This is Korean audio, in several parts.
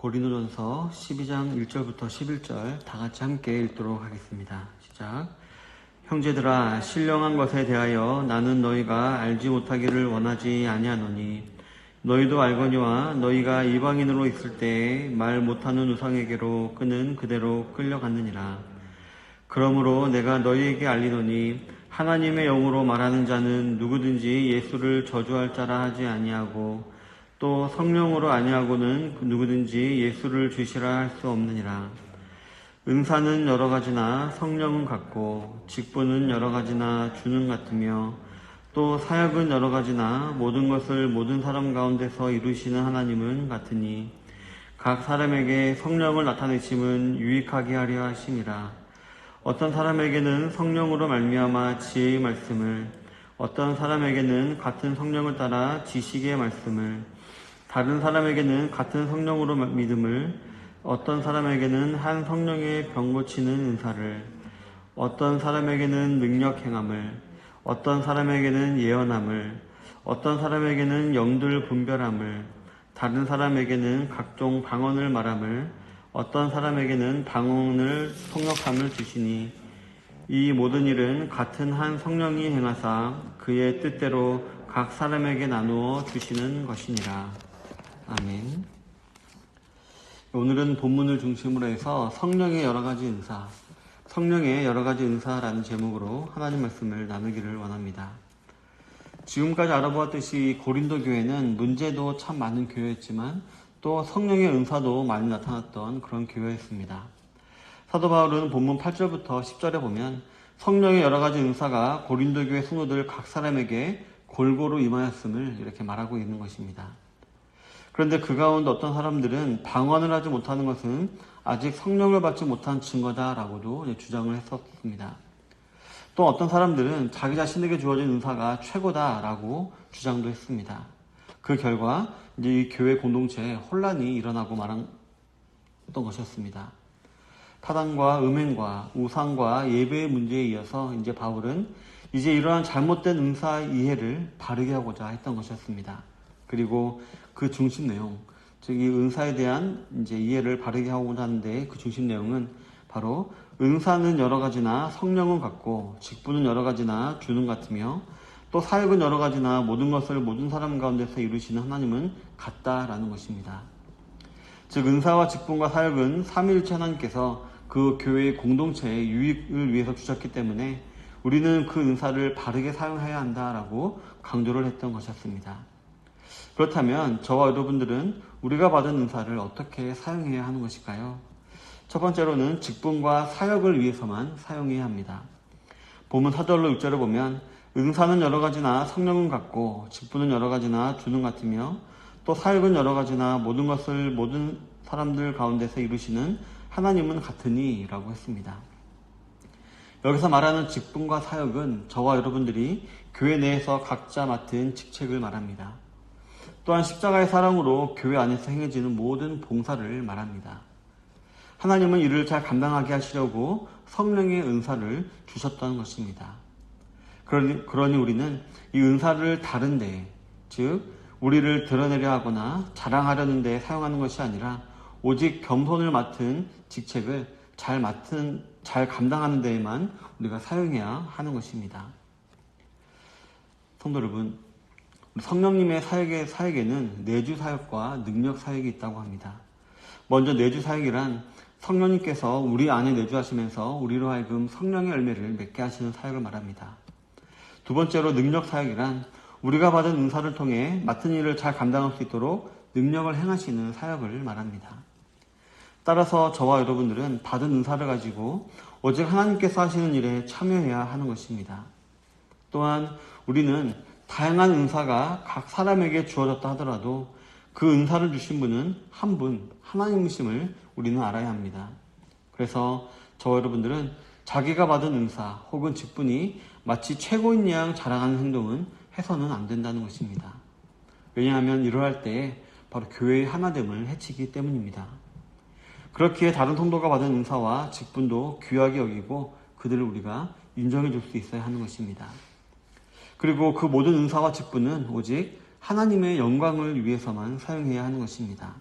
고린도전서 12장 1절부터 11절 다 같이 함께 읽도록 하겠습니다. 시작. 형제들아 신령한 것에 대하여 나는 너희가 알지 못하기를 원하지 아니하노니 너희도 알거니와 너희가 이방인으로 있을 때에 말 못하는 우상에게로 끄는 그대로 끌려갔느니라. 그러므로 내가 너희에게 알리노니 하나님의 영으로 말하는 자는 누구든지 예수를 저주할 자라 하지 아니하고 또 성령으로 아니하고는 누구든지 예수를 주시라 할 수 없느니라. 은사는 여러 가지나 성령은 같고 직분은 여러 가지나 주는 같으며 또 사역은 여러 가지나 모든 것을 모든 사람 가운데서 이루시는 하나님은 같으니 각 사람에게 성령을 나타내심은 유익하게 하려 하심이라. 어떤 사람에게는 성령으로 말미암아 지혜의 말씀을 어떤 사람에게는 같은 성령을 따라 지식의 말씀을 다른 사람에게는 같은 성령으로 믿음을 어떤 사람에게는 한 성령의 병 고치는 은사를 어떤 사람에게는 능력 행함을 어떤 사람에게는 예언함을 어떤 사람에게는 영들 분별함을 다른 사람에게는 각종 방언을 말함을 어떤 사람에게는 방언을 통역함을 주시니 이 모든 일은 같은 한 성령이 행하사 그의 뜻대로 각 사람에게 나누어 주시는 것이니라. 아멘. 오늘은 본문을 중심으로 해서 성령의 여러 가지 은사, 성령의 여러 가지 은사라는 제목으로 하나님 말씀을 나누기를 원합니다. 지금까지 알아보았듯이 고린도 교회는 문제도 참 많은 교회였지만 또 성령의 은사도 많이 나타났던 그런 교회였습니다. 사도 바울은 본문 8절부터 10절에 보면 성령의 여러 가지 은사가 고린도 교회 성도들 각 사람에게 골고루 임하였음을 이렇게 말하고 있는 것입니다. 그런데 그 가운데 어떤 사람들은 방언을 하지 못하는 것은 아직 성령을 받지 못한 증거다라고도 주장을 했었습니다. 또 어떤 사람들은 자기 자신에게 주어진 은사가 최고다라고 주장도 했습니다. 그 결과 이제 이 교회 공동체에 혼란이 일어나고 말았던 것이었습니다. 타당과 음행과 우상과 예배의 문제에 이어서 이제 바울은 이제 이러한 잘못된 은사 이해를 바르게 하고자 했던 것이었습니다. 그리고 그 중심 내용, 즉 이 은사에 대한 이제 이해를 바르게 하고자 하는데 그 중심 내용은 바로 은사는 여러 가지나 성령은 같고 직분은 여러 가지나 주는 같으며 또 사역은 여러 가지나 모든 것을 모든 사람 가운데서 이루시는 하나님은 같다라는 것입니다. 즉 은사와 직분과 사역은 삼위일체 하나님께서 그 교회의 공동체의 유익을 위해서 주셨기 때문에 우리는 그 은사를 바르게 사용해야 한다라고 강조를 했던 것이었습니다. 그렇다면 저와 여러분들은 우리가 받은 은사를 어떻게 사용해야 하는 것일까요? 첫 번째로는 직분과 사역을 위해서만 사용해야 합니다. 본문 4절로 6절을 보면 은사는 여러 가지나 성령은 같고 직분은 여러 가지나 주는 같으며 또 사역은 여러 가지나 모든 것을 모든 사람들 가운데서 이루시는 하나님은 같으니 라고 했습니다. 여기서 말하는 직분과 사역은 저와 여러분들이 교회 내에서 각자 맡은 직책을 말합니다. 또한 십자가의 사랑으로 교회 안에서 행해지는 모든 봉사를 말합니다. 하나님은 이를 잘 감당하게 하시려고 성령의 은사를 주셨다는 것입니다. 그러니, 그러니 우리는 이 은사를 다른 데, 즉, 우리를 드러내려 하거나 자랑하려는 데 사용하는 것이 아니라 오직 겸손을 맡은 직책을 잘 맡은, 잘 감당하는 데에만 우리가 사용해야 하는 것입니다. 성도 여러분, 성령님의 사역의 사역에는 내주 사역과 능력 사역이 있다고 합니다. 먼저 내주 사역이란 성령님께서 우리 안에 내주하시면서 우리로 하여금 성령의 열매를 맺게 하시는 사역을 말합니다. 두 번째로 능력 사역이란 우리가 받은 은사를 통해 맡은 일을 잘 감당할 수 있도록 능력을 행하시는 사역을 말합니다. 따라서 저와 여러분들은 받은 은사를 가지고 오직 하나님께서 하시는 일에 참여해야 하는 것입니다. 또한 우리는 다양한 은사가 각 사람에게 주어졌다 하더라도 그 은사를 주신 분은 한 분, 하나님이심을 우리는 알아야 합니다. 그래서 저와 여러분들은 자기가 받은 은사 혹은 직분이 마치 최고인 양 자랑하는 행동은 해서는 안 된다는 것입니다. 왜냐하면 이러할 때에 바로 교회의 하나됨을 해치기 때문입니다. 그렇기에 다른 성도가 받은 은사와 직분도 귀하게 여기고 그들을 우리가 인정해 줄 수 있어야 하는 것입니다. 그리고 그 모든 은사와 직분은 오직 하나님의 영광을 위해서만 사용해야 하는 것입니다.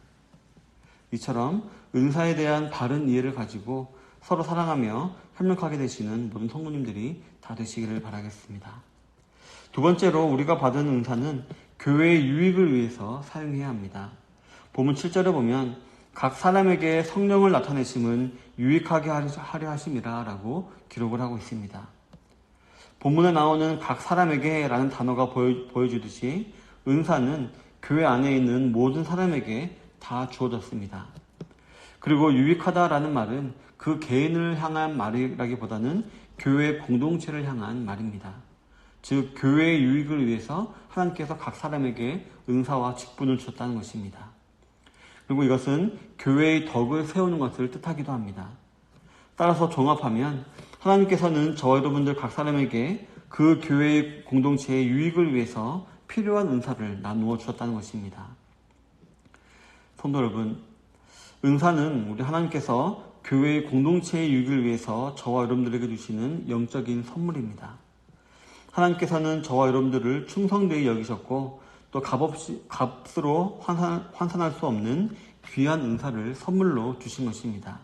이처럼 은사에 대한 바른 이해를 가지고 서로 사랑하며 협력하게 되시는 모든 성도님들이 다 되시기를 바라겠습니다. 두 번째로 우리가 받은 은사는 교회의 유익을 위해서 사용해야 합니다. 본문 7절에 보면 각 사람에게 성령을 나타내심은 유익하게 하려 하심이라 라고 기록을 하고 있습니다. 본문에 나오는 각 사람에게 라는 단어가 보여, 주듯이 은사는 교회 안에 있는 모든 사람에게 다 주어졌습니다. 그리고 유익하다라는 말은 그 개인을 향한 말이라기보다는 교회 공동체를 향한 말입니다. 즉, 교회의 유익을 위해서 하나님께서 각 사람에게 은사와 직분을 주셨다는 것입니다. 그리고 이것은 교회의 덕을 세우는 것을 뜻하기도 합니다. 따라서 종합하면 하나님께서는 저와 여러분들 각 사람에게 그 교회의 공동체의 유익을 위해서 필요한 은사를 나누어 주셨다는 것입니다. 성도 여러분, 은사는 우리 하나님께서 교회의 공동체의 유익을 위해서 저와 여러분들에게 주시는 영적인 선물입니다. 하나님께서는 저와 여러분들을 충성되게 여기셨고 또 값없이, 값으로 환산, 환산할 수 없는 귀한 은사를 선물로 주신 것입니다.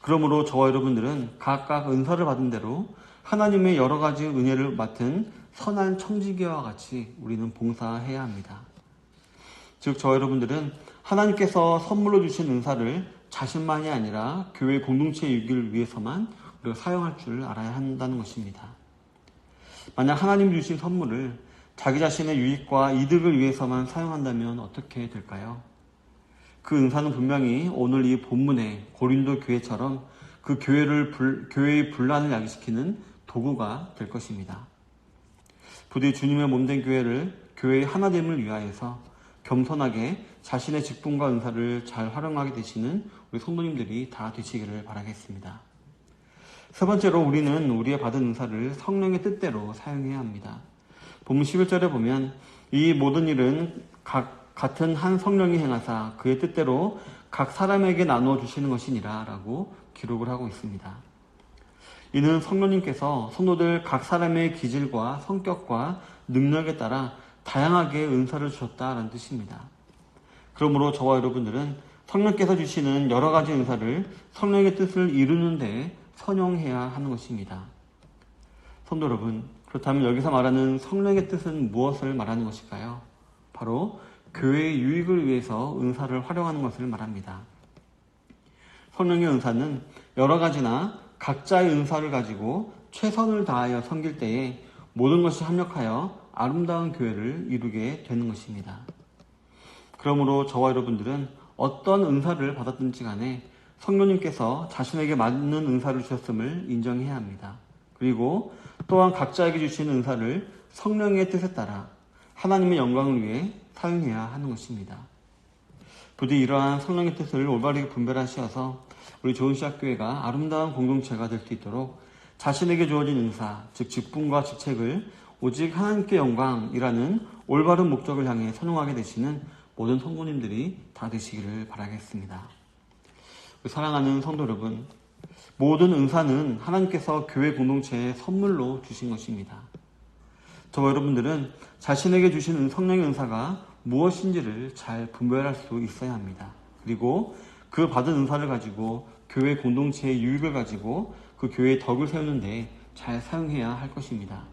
그러므로 저와 여러분들은 각각 은사를 받은 대로 하나님의 여러 가지 은혜를 맡은 선한 청지기와 같이 우리는 봉사해야 합니다. 즉, 저 여러분들은 하나님께서 선물로 주신 은사를 자신만이 아니라 교회 공동체의 유기를 위해서만 우리가 사용할 줄 알아야 한다는 것입니다. 만약 하나님 주신 선물을 자기 자신의 유익과 이득을 위해서만 사용한다면 어떻게 될까요? 그 은사는 분명히 오늘 이 본문의 고린도 교회처럼 그 교회를 불, 교회의 분란을 야기시키는 도구가 될 것입니다. 부디 주님의 몸된 교회를 교회의 하나됨을 위하여서 겸손하게 자신의 직분과 은사를 잘 활용하게 되시는 우리 성도님들이 다 되시기를 바라겠습니다. 세 번째로 우리는 우리의 받은 은사를 성령의 뜻대로 사용해야 합니다. 본문 11절에 보면 이 모든 일은 각 같은 한 성령이 행하사 그의 뜻대로 각 사람에게 나누어 주시는 것이니라 라고 기록을 하고 있습니다. 이는 성령님께서 성도들 각 사람의 기질과 성격과 능력에 따라 다양하게 은사를 주셨다라는 뜻입니다. 그러므로 저와 여러분들은 성령께서 주시는 여러 가지 은사를 성령의 뜻을 이루는데 선용해야 하는 것입니다. 성도 여러분, 그렇다면 여기서 말하는 성령의 뜻은 무엇을 말하는 것일까요? 바로 교회의 유익을 위해서 은사를 활용하는 것을 말합니다. 성령의 은사는 여러 가지나 각자의 은사를 가지고 최선을 다하여 섬길 때에 모든 것이 합력하여 아름다운 교회를 이루게 되는 것입니다. 그러므로 저와 여러분들은 어떤 은사를 받았든지 간에 성령님께서 자신에게 맞는 은사를 주셨음을 인정해야 합니다. 그리고 또한 각자에게 주신 은사를 성령의 뜻에 따라 하나님의 영광을 위해 사용해야 하는 것입니다. 부디 이러한 성령의 뜻을 올바르게 분별하시어서 우리 좋은 시학교회가 아름다운 공동체가 될 수 있도록 자신에게 주어진 은사, 즉 직분과 직책을 오직 하나님께 영광이라는 올바른 목적을 향해 선용하게 되시는 모든 성도님들이 다 되시기를 바라겠습니다. 사랑하는 성도 여러분, 모든 은사는 하나님께서 교회 공동체에 선물로 주신 것입니다. 저와 여러분들은 자신에게 주신 성령의 은사가 무엇인지를 잘 분별할 수 있어야 합니다. 그리고 그 받은 은사를 가지고 교회 공동체의 유익을 가지고 그 교회의 덕을 세우는데 잘 사용해야 할 것입니다.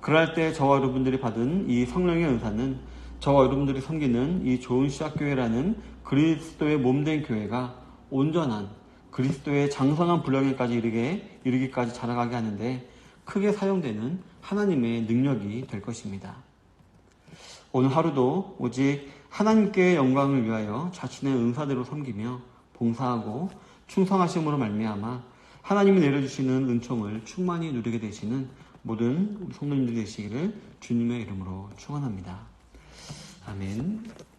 그럴 때 저와 여러분들이 받은 이 성령의 은사는 저와 여러분들이 섬기는 이 좋은 시작교회라는 그리스도의 몸된 교회가 온전한 그리스도의 장성한 분량에까지 이르게, 이르기까지 자라가게 하는데 크게 사용되는 하나님의 능력이 될 것입니다. 오늘 하루도 오직 하나님께 영광을 위하여 자신의 은사대로 섬기며 봉사하고 충성하심으로 말미암아 하나님이 내려주시는 은총을 충만히 누리게 되시는 모든 성도님들 되시기를 주님의 이름으로 축원합니다. 아멘.